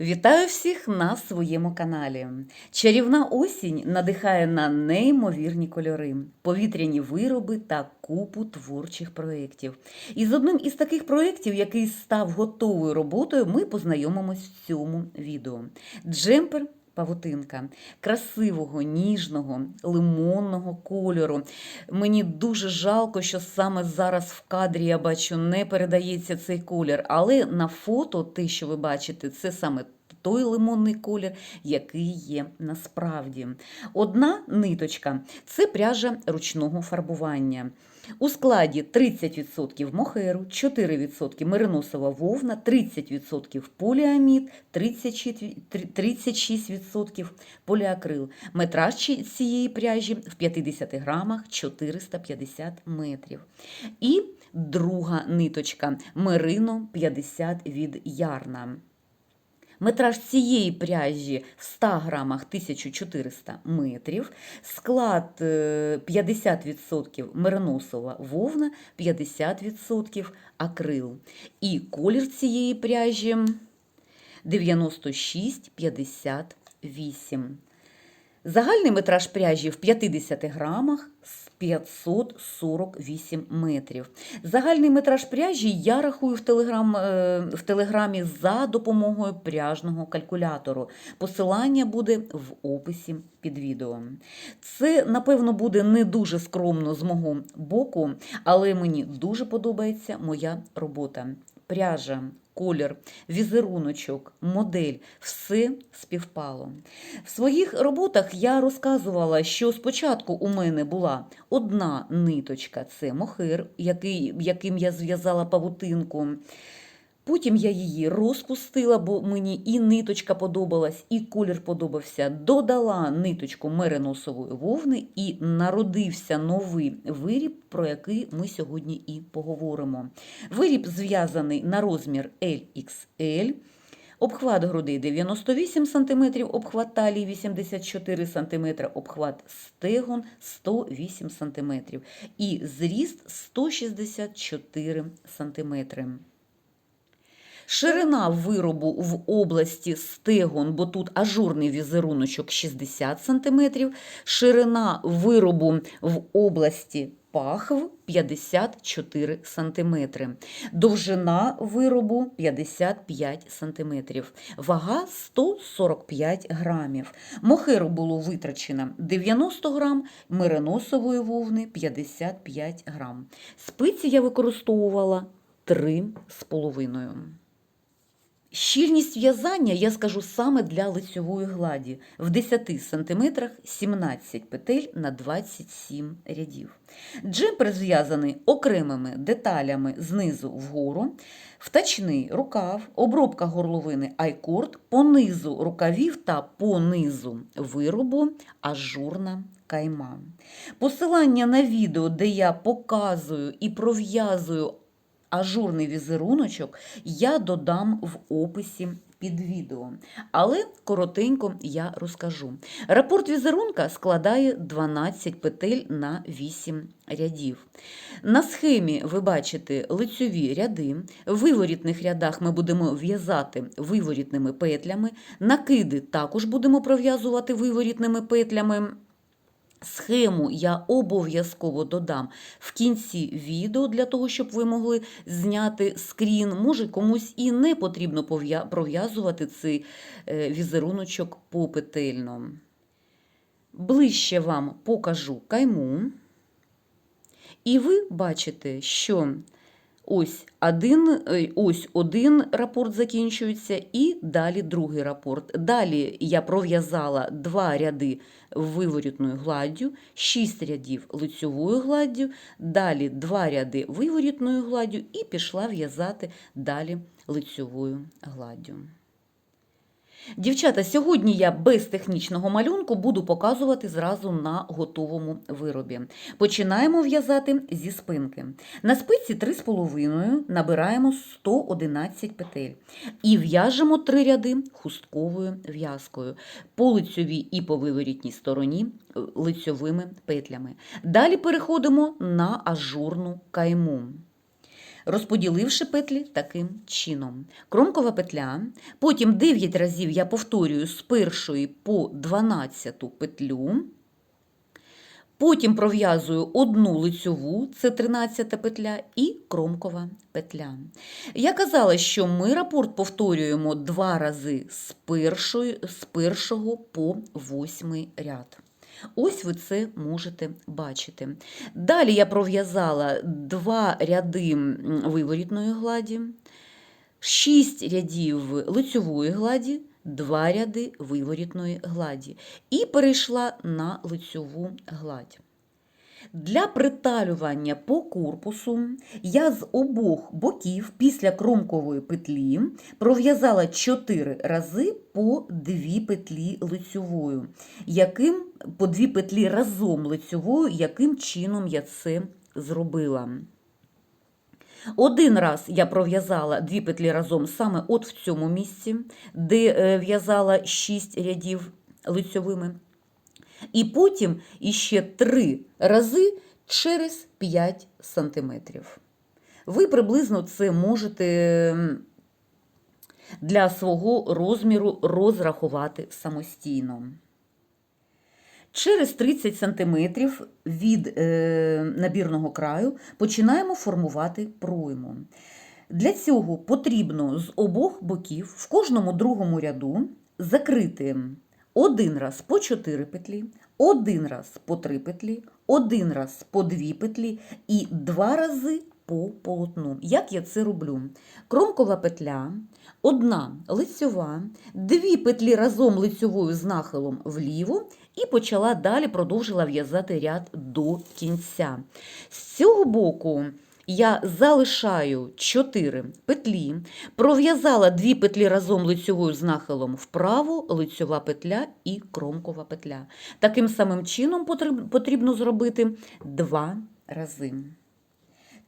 Вітаю всіх на своєму каналі. Чарівна осінь надихає на неймовірні кольори, повітряні вироби та купу творчих проєктів. І з одним із таких проєктів, який став готовою роботою, ми познайомимось в цьому відео. Джемпер Павутинка красивого, ніжного, лимонного кольору. Мені дуже жалко, що саме зараз в кадрі я бачу, не передається цей колір, але на фото, те, що ви бачите, це саме той лимонний колір, який є насправді. Одна ниточка це пряжа ручного фарбування. У складі 30% мохеру, 4% мериносова вовна, 30% поліамід, 36% поліакрил. Метраж цієї пряжі в 50 грамах 450 метрів. І друга ниточка мерино 50 від ярна. Метраж цієї пряжі в 100 грамах 1400 метрів, склад е, 50% мериносова вовна, 50% акрил. І колір цієї пряжі 96,58. Загальний метраж пряжі в 50 грамах з 548 метрів. Загальний метраж пряжі я рахую в, телеграм, е, в телеграмі за допомогою пряжного калькулятору. Посилання буде в описі під відео. Це, напевно, буде не дуже скромно з мого боку, але мені дуже подобається моя робота. Пряжа, колір, візеруночок, модель все співпало. В своїх роботах я розказувала, що спочатку у мене була одна ниточка це мохир, який, яким я зв'язала павутинку. Потім я її розпустила, бо мені і ниточка подобалась, і колір подобався. Додала ниточку мериносової вовни, і народився новий виріб, про який ми сьогодні і поговоримо. Виріб зв'язаний на розмір LXL. Обхват грудей 98 см, обхват талії 84 см, обхват стегон 108 см і зріст 164 см. Ширина виробу в області стегон, бо тут ажурний візеруночок 60 см, ширина виробу в області пахв 54 см, довжина виробу 55 см, вага 145 грамів. Мохеру було витрачено 90 грам, мериносової вовни 55 грам. Спиці я використовувала 3,5. Щільність в'язання я скажу саме для лицьової гладі. В 10 см 17 петель на 27 рядів. Джемпер зв'язаний окремими деталями знизу вгору, втачний рукав, обробка горловини айкорд, по низу рукавів та по низу виробу ажурна кайма. Посилання на відео, де я показую і пров'язую ажурний візеруночок я додам в описі під відео. Але коротенько я розкажу. Рапорт візерунка складає 12 петель на 8 рядів. На схемі ви бачите лицьові ряди. В виворітних рядах ми будемо в'язати виворітними петлями. Накиди також будемо пров'язувати виворітними петлями. Схему я обов'язково додам в кінці відео для того, щоб ви могли зняти скрін. Може, комусь і не потрібно пров'язувати цей е, візеруночок попетельно. Ближче вам покажу кайму. І ви бачите, що ось один, е, ось один рапорт закінчується, і далі другий рапорт. Далі я пров'язала два ряди виворітною гладдю, шість рядів лицьовою гладдю, далі два ряди виворітною гладдю і пішла в'язати далі лицьовою гладдю. Дівчата, сьогодні я без технічного малюнку буду показувати зразу на готовому виробі. Починаємо в'язати зі спинки. На спиці 3,5 набираємо 111 петель і в'яжемо три ряди хустковою в'язкою по лицьовій і по виворітній стороні е, лицьовими петлями. Далі переходимо на ажурну кайму. Розподіливши петлі таким чином. Кромкова петля, потім 9 разів я повторюю з першої по 12 петлю. Потім пров'язую одну лицьову, це 13 петля, і кромкова петля. Я казала, що ми рапорт повторюємо два рази з, першої, з першого по восьмий ряд. Ось ви це можете бачити. Далі я пров'язала два ряди виворітної гладі, шість рядів лицьової гладі, два ряди виворітної гладі і перейшла на лицьову гладь. Для приталювання по корпусу я з обох боків після кромкової петлі пров'язала 4 рази по 2 петлі лицьовою. Яким, по 2 петлі разом лицьовою, яким чином я це зробила. Один раз я пров'язала дві петлі разом саме от в цьому місці, де е, в'язала 6 рядів лицьовими. І потім іще три рази через 5 сантиметрів. Ви приблизно це можете для свого розміру розрахувати самостійно. Через 30 см від е, набірного краю починаємо формувати пройму. Для цього потрібно з обох боків в кожному другому ряду закрити один раз по 4 петлі, один раз по 3 петлі, один раз по 2 петлі і два рази по полотну. Як я це роблю? Кромкова петля, одна лицьова, дві петлі разом лицьовою з нахилом вліво і почала далі продовжила в'язати ряд до кінця. З цього боку я залишаю 4 петлі, пров'язала 2 петлі разом лицьовою з нахилом вправо, лицьова петля і кромкова петля. Таким самим чином потрібно зробити 2 рази.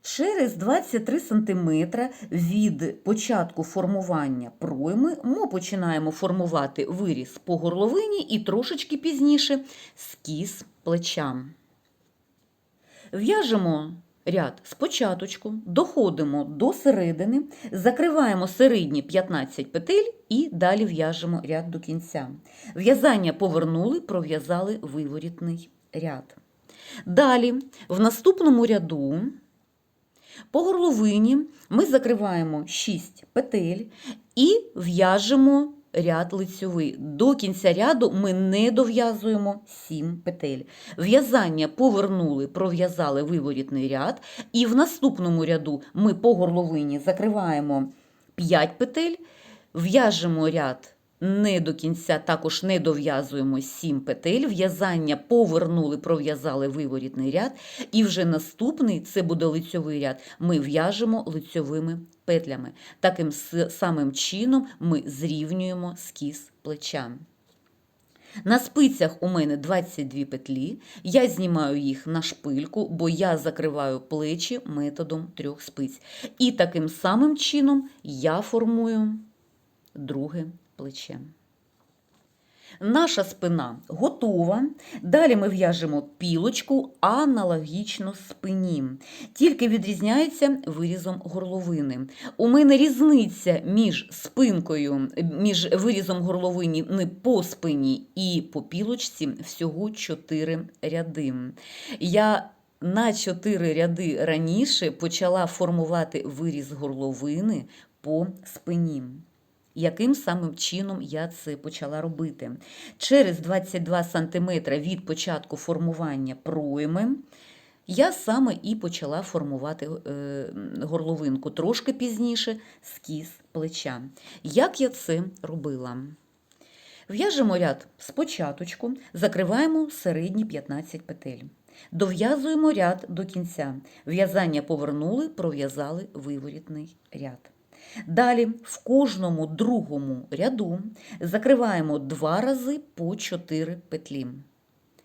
Через 23 см від початку формування пройми ми починаємо формувати виріз по горловині і трошечки пізніше скіз плеча. В'яжемо ряд спочатку, доходимо до середини, закриваємо середні 15 петель і далі в'яжемо ряд до кінця. В'язання повернули, пров'язали виворітний ряд. Далі, в наступному ряду по горловині ми закриваємо 6 петель і в'яжемо ряд лицьовий. До кінця ряду ми не дов'язуємо 7 петель. В'язання повернули, пров'язали виворітний ряд, і в наступному ряду ми по горловині закриваємо 5 петель, в'яжемо ряд не до кінця, також не дов'язуємо 7 петель, в'язання повернули, пров'язали виворітний ряд, і вже наступний, це буде лицьовий ряд, ми в'яжемо лицьовими петлями. Таким самим чином ми зрівнюємо скіз плеча. На спицях у мене 22 петлі, я знімаю їх на шпильку, бо я закриваю плечі методом трьох спиць. І таким самим чином я формую друге плече. Наша спина готова. Далі ми в'яжемо пілочку аналогічно спині. Тільки відрізняється вирізом горловини. У мене різниця між спинкою, між вирізом горловини по спині і по пілочці всього 4 ряди. Я на 4 ряди раніше почала формувати виріз горловини по спині. Яким самим чином я це почала робити? Через 22 см від початку формування пройми я саме і почала формувати е, горловинку трошки пізніше скіз плеча. Як я це робила? В'яжемо ряд спочатку, закриваємо середні 15 петель. Дов'язуємо ряд до кінця. В'язання повернули, пров'язали виворітний ряд. Далі в кожному другому ряду закриваємо два рази по 4 петлі.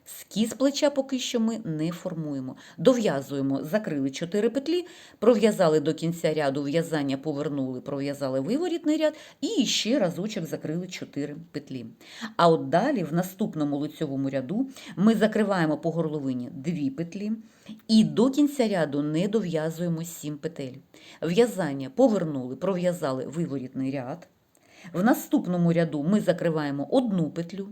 Скіз плеча поки що ми не формуємо. Дов'язуємо, закрили 4 петлі, пров'язали до кінця ряду в'язання, повернули, пров'язали виворітний ряд і ще разочок закрили 4 петлі. А от далі, в наступному лицьовому ряду, ми закриваємо по горловині 2 петлі і до кінця ряду не дов'язуємо 7 петель. В'язання повернули, пров'язали виворітний ряд. В наступному ряду ми закриваємо одну петлю,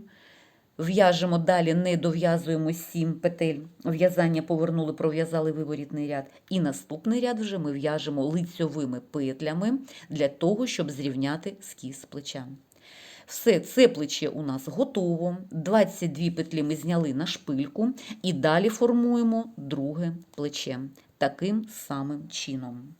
в'яжемо далі, не дов'язуємо 7 петель. В'язання повернули, пров'язали виворітний ряд. І наступний ряд вже ми в'яжемо лицьовими петлями для того, щоб зрівняти скіз плеча. Все, це плече у нас готово. 22 петлі ми зняли на шпильку і далі формуємо друге плече таким самим чином.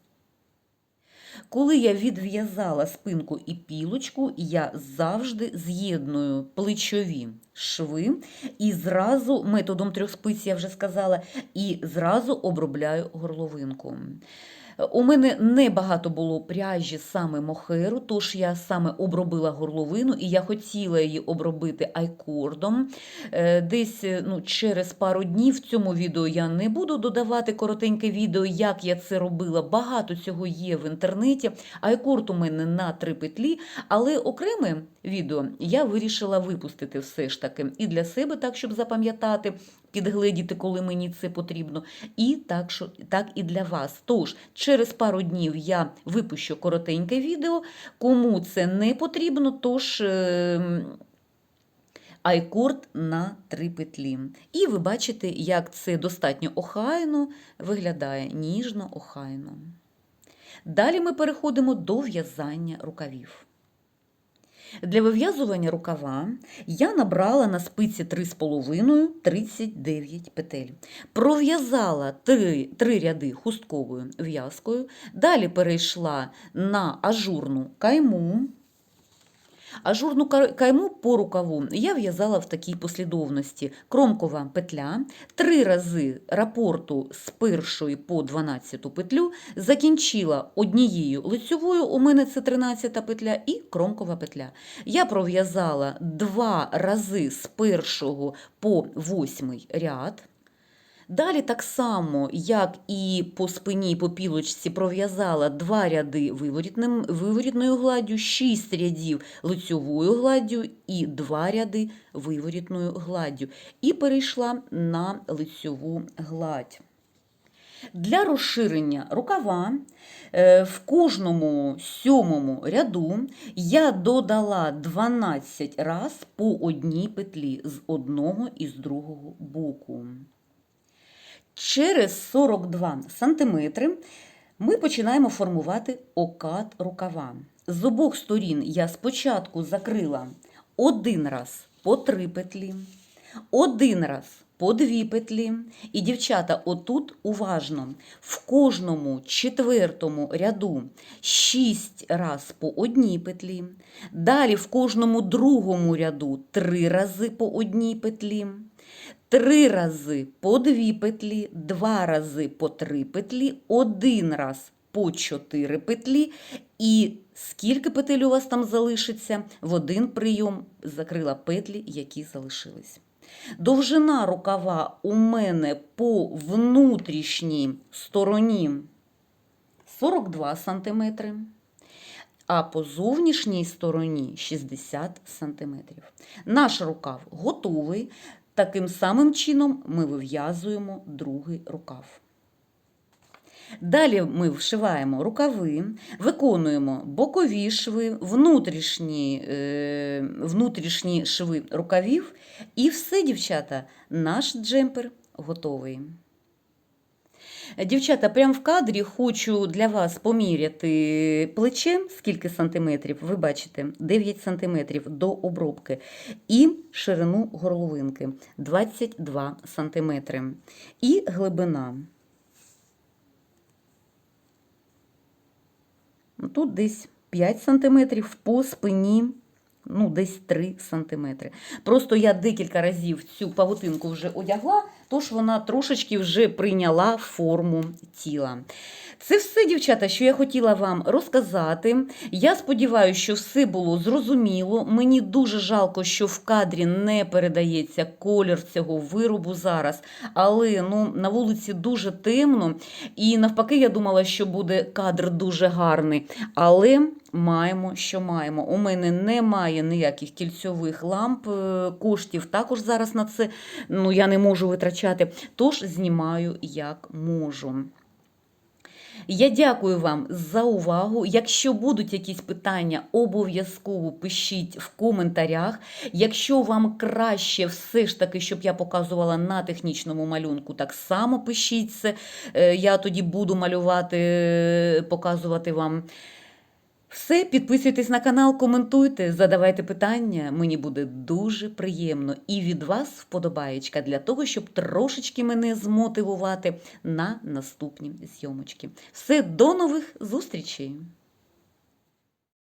Коли я відв'язала спинку і пілочку, я завжди з'єдную плечові шви і зразу, методом трьох спиць, я вже сказала, і зразу обробляю горловинку. У мене небагато було пряжі саме мохеру, тож я саме обробила горловину, і я хотіла її обробити айкордом. Е, Десь е, ну, через пару днів в цьому відео я не буду додавати коротеньке відео, як я це робила. Багато цього є в інтернеті. Айкорд у мене на три петлі, але окреме відео я вирішила випустити все ж таки і для себе, так щоб запам'ятати, підгледіти, коли мені це потрібно, і так, що, так і для вас. Тож, через пару днів я випущу коротеньке відео. Кому це не потрібно, тож. Е- Айкорд на три петлі. І ви бачите, як це достатньо охайно виглядає, ніжно охайно. Далі ми переходимо до в'язання рукавів. Для вив'язування рукава я набрала на спиці 3,5 39 петель. Пров'язала 3, 3 ряди хустковою в'язкою, далі перейшла на ажурну кайму. Ажурну кайму по рукаву я в'язала в такій послідовності: кромкова петля, три рази рапорту з першої по 12 петлю, закінчила однією лицьовою, у мене це 13 петля, і кромкова петля. Я пров'язала два рази з першого по восьмий ряд. Далі так само, як і по спині, і по пілочці, пров'язала два ряди виворітною гладдю, шість рядів лицьовою гладдю і два ряди виворітною гладдю. І перейшла на лицьову гладь. Для розширення рукава е, в кожному сьомому ряду я додала 12 раз по одній петлі з одного і з другого боку. Через 42 см ми починаємо формувати окат рукава. З обох сторін я спочатку закрила один раз по три петлі, один раз по дві петлі. І, дівчата, отут уважно, в кожному четвертому ряду 6 раз по одній петлі, далі в кожному другому ряду 3 рази по одній петлі. Три рази по дві петлі, два рази по три петлі, один раз по чотири петлі. І скільки петель у вас там залишиться, в один прийом закрила петлі, які залишились. Довжина рукава у мене по внутрішній стороні 42 см, а по зовнішній стороні 60 см. Наш рукав готовий. Таким самим чином ми вив'язуємо другий рукав. Далі ми вшиваємо рукави, виконуємо бокові шви, внутрішні, е, внутрішні шви рукавів. І все, дівчата, наш джемпер готовий. Дівчата, прямо в кадрі хочу для вас поміряти плече, скільки сантиметрів, ви бачите, 9 сантиметрів до обробки, і ширину горловинки 22 сантиметри. І глибина. Тут десь 5 сантиметрів по спині. Ну, десь 3 сантиметри. Просто я декілька разів цю павутинку вже одягла, тож вона трошечки вже прийняла форму тіла. Це все, дівчата, що я хотіла вам розказати. Я сподіваюся, що все було зрозуміло. Мені дуже жалко, що в кадрі не передається колір цього виробу зараз. Але ну, на вулиці дуже темно, і навпаки, я думала, що буде кадр дуже гарний. Але маємо, що маємо. У мене немає ніяких кільцьових ламп, е, коштів також зараз на це ну, я не можу витрачати. Тож знімаю як можу. Я дякую вам за увагу. Якщо будуть якісь питання, обов'язково пишіть в коментарях. Якщо вам краще все ж таки, щоб я показувала на технічному малюнку, так само пишіть це. Е, Я тоді буду малювати, е, показувати вам. Все, підписуйтесь на канал, коментуйте, задавайте питання. Мені буде дуже приємно. І від вас вподобаєчка для того, щоб трошечки мене змотивувати на наступні зйомочки. Все, до нових зустрічей!